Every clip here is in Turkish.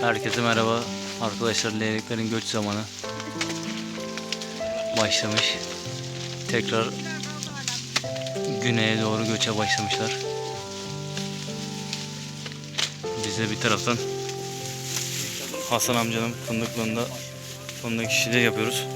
Herkese merhaba. Arkadaşlar leyleklerin göç zamanı başlamış. Tekrar güneye doğru göçe başlamışlar. Biz de bir taraftan Hasan amcanın fındıklığında fındık işçiliği yapıyoruz.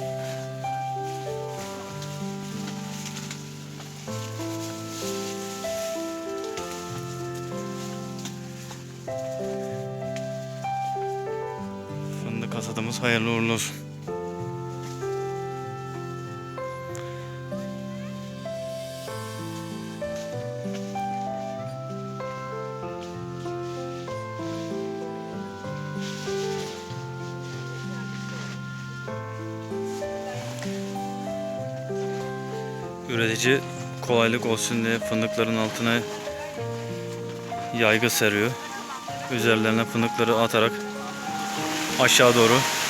Hayırlı uğurlu olsun. Üretici kolaylık olsun diye fındıkların altına yaygı seriyor. Üzerlerine fındıkları atarak aşağı doğru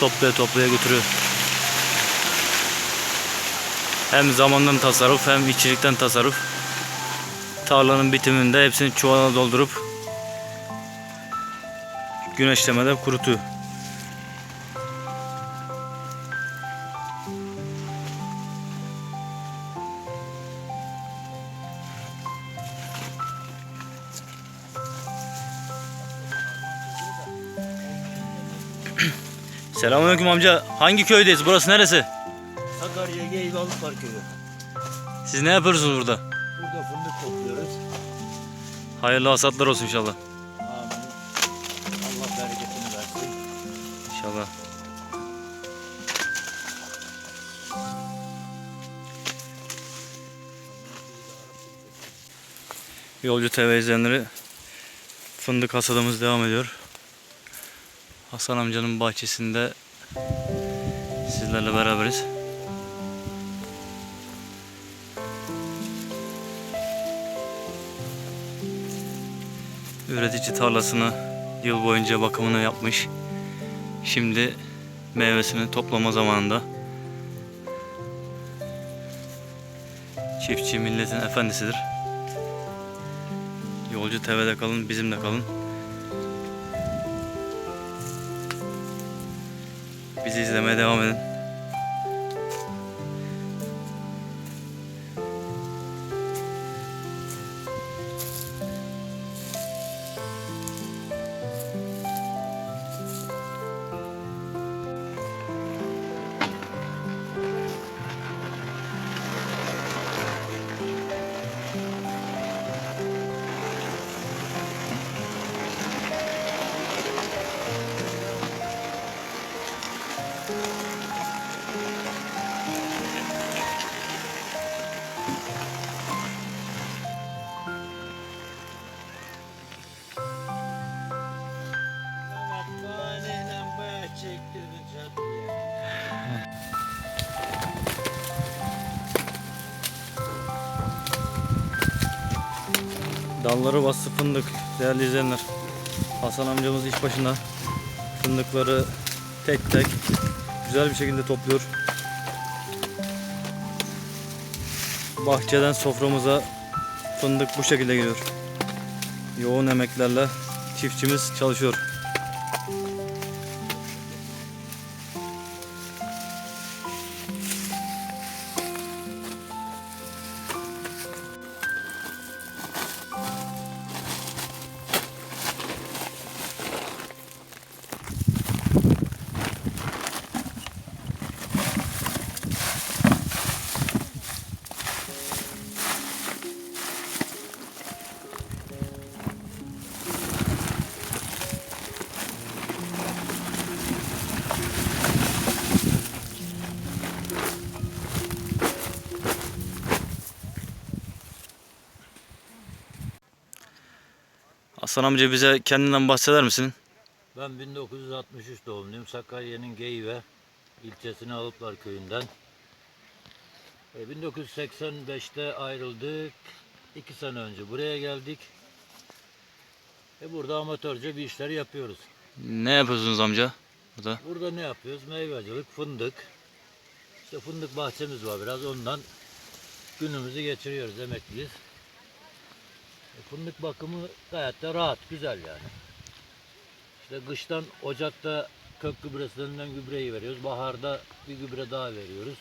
toplaya toplaya götürüyor. Hem zamandan tasarruf hem içerikten tasarruf. Tarlanın bitiminde hepsini çuvala doldurup güneşlemede kurutuyor. Selamünaleyküm amca. Hangi köydeyiz? Burası neresi? Sakarya Geyvalık var köyü. Siz ne yapıyorsunuz burada? Burada fındık topluyoruz. Hayırlı hasatlar olsun inşallah. Amin. Allah bereketini versin. İnşallah. Yolcu TV izleyenleri fındık hasadımız devam ediyor. Hasan amcanın bahçesinde sizlerle beraberiz. Üretici tarlasını yıl boyunca bakımını yapmış. Şimdi meyvesini toplama zamanında. Çiftçi milletin efendisidir. Yolcu TV'de kalın, bizimle kalın. Bizi izlemeye devam edin. Dalları bastı fındık değerli izleyenler. Hasan amcamız iş başında. Fındıkları tek tek güzel bir şekilde topluyor. Bahçeden soframıza fındık bu şekilde geliyor. Yoğun emeklerle çiftçimiz çalışıyor. Hasan amca bize kendinden bahseder misin? Ben 1963 doğumluyum. Sakarya'nın Geyve ilçesine Alıplar köyünden. E, 1985'te ayrıldık. İki sene önce buraya geldik. E, burada amatörce bir işler yapıyoruz. Ne yapıyorsunuz amca? Burada. Burada ne yapıyoruz? Meyvecilik, fındık. İşte fındık bahçemiz var biraz ondan günümüzü geçiriyoruz emekliyiz. Fındık bakımı gayet de rahat, güzel yani. İşte kıştan Ocak'ta kök gübresi denilen gübreyi veriyoruz. Baharda bir gübre daha veriyoruz.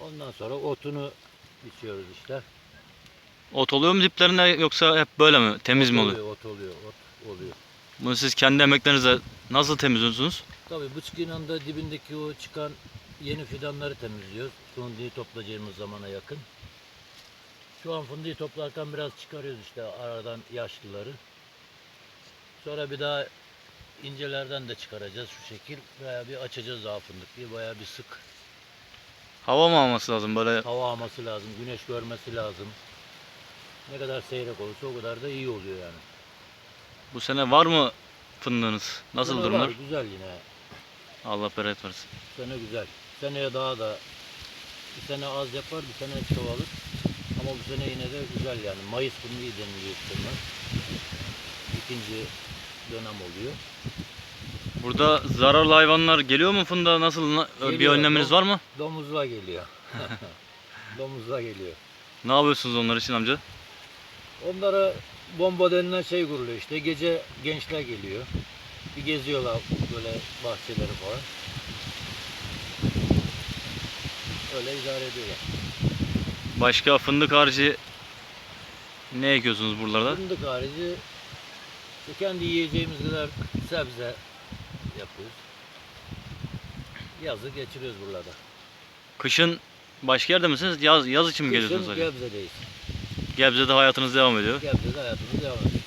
Ondan sonra otunu biçiyoruz işte. Ot oluyor mu diplerinde yoksa hep böyle mi? Temiz mi oluyor? Ot oluyor, ot oluyor. Bunu siz kendi emeklerinizle nasıl temizliyorsunuz? Tabii bıçkının da dibindeki o çıkan yeni fidanları temizliyoruz. Fındığı toplayacağımız zamana yakın. Şu an fındığı toplarken biraz çıkarıyoruz işte aradan yaşlıları. Sonra bir daha incelerden de çıkaracağız şu şekil. Bayağı bir açacağız daha fındıklıyı. Bayağı bir sık Hava mı alması lazım böyle? hava alması lazım, güneş görmesi lazım. Ne kadar seyrek olursa o kadar da iyi oluyor yani. Bu sene var mı fındığınız? Nasıl Sene durumlar? var, güzel yine. Allah bereket versin. Sene güzel. Seneye daha da bir sene az yapar, bir sene çoğalır. Ama bu sene yine de güzel yani. Mayıs fındığı deniliyor buna. İkinci dönem oluyor. Burada zararlı hayvanlar geliyor mu fındığa? Nasıl? na- Bir Geliyor. önleminiz var mı? Domuzla geliyor. Domuzla geliyor. Ne yapıyorsunuz onlar için amca? Onlara bomba denilen şey kuruluyor işte. Gece gençler geliyor. Bir geziyorlar böyle bahçeleri falan. Öyle idare ediyorlar. Başka fındık harici ne ekiyorsunuz buralarda? Fındık harici kendi yiyeceğimiz kadar sebze yapıyoruz. Yazı geçiriyoruz buralarda. Kışın başka yerde misiniz? Yaz, yaz için mi geliyorsunuz Kışın? Gebze'deyiz. Gebze'de hayatınız devam ediyor. Gebze'de hayatımız devam ediyor.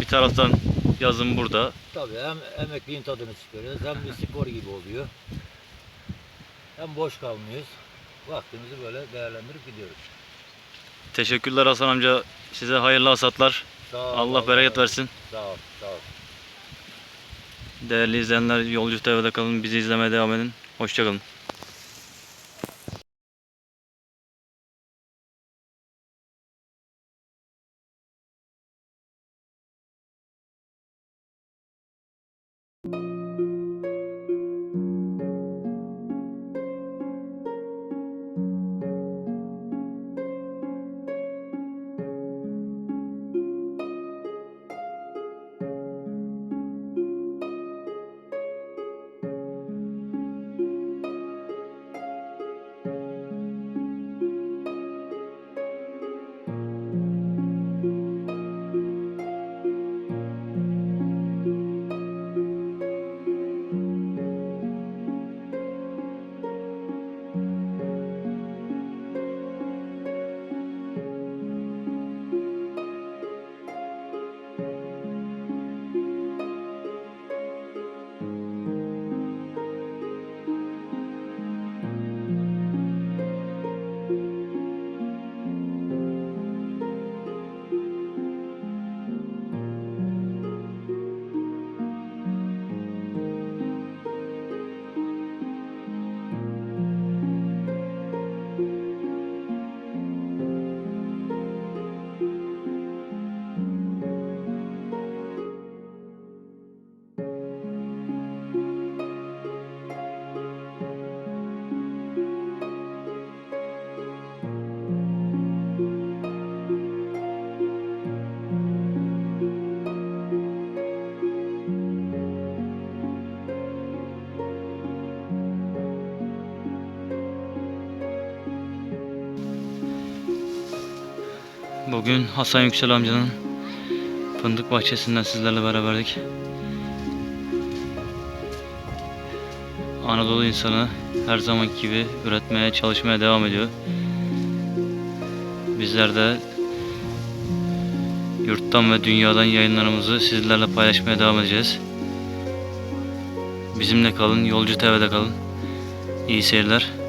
Bir taraftan yazın burada. Tabii hem emekliğin tadını çıkarıyoruz hem bir spor gibi oluyor. Hem boş kalmıyoruz. Vaktimizi böyle değerlendirip gidiyoruz. Teşekkürler Hasan amca. Size hayırlı hasatlar. Sağ ol, Allah bereket versin. Sağ ol, sağ ol. Değerli izleyenler Yolcu TV'de kalın. Bizi izlemeye devam edin. Hoşçakalın. Bugün Hasan Yüksel amcanın fındık bahçesinden sizlerle beraberdik. Anadolu insanı her zaman gibi üretmeye, çalışmaya devam ediyor. Bizler de yurttan ve dünyadan yayınlarımızı sizlerle paylaşmaya devam edeceğiz. Bizimle kalın, Yolcu TV'de kalın. İyi seyirler.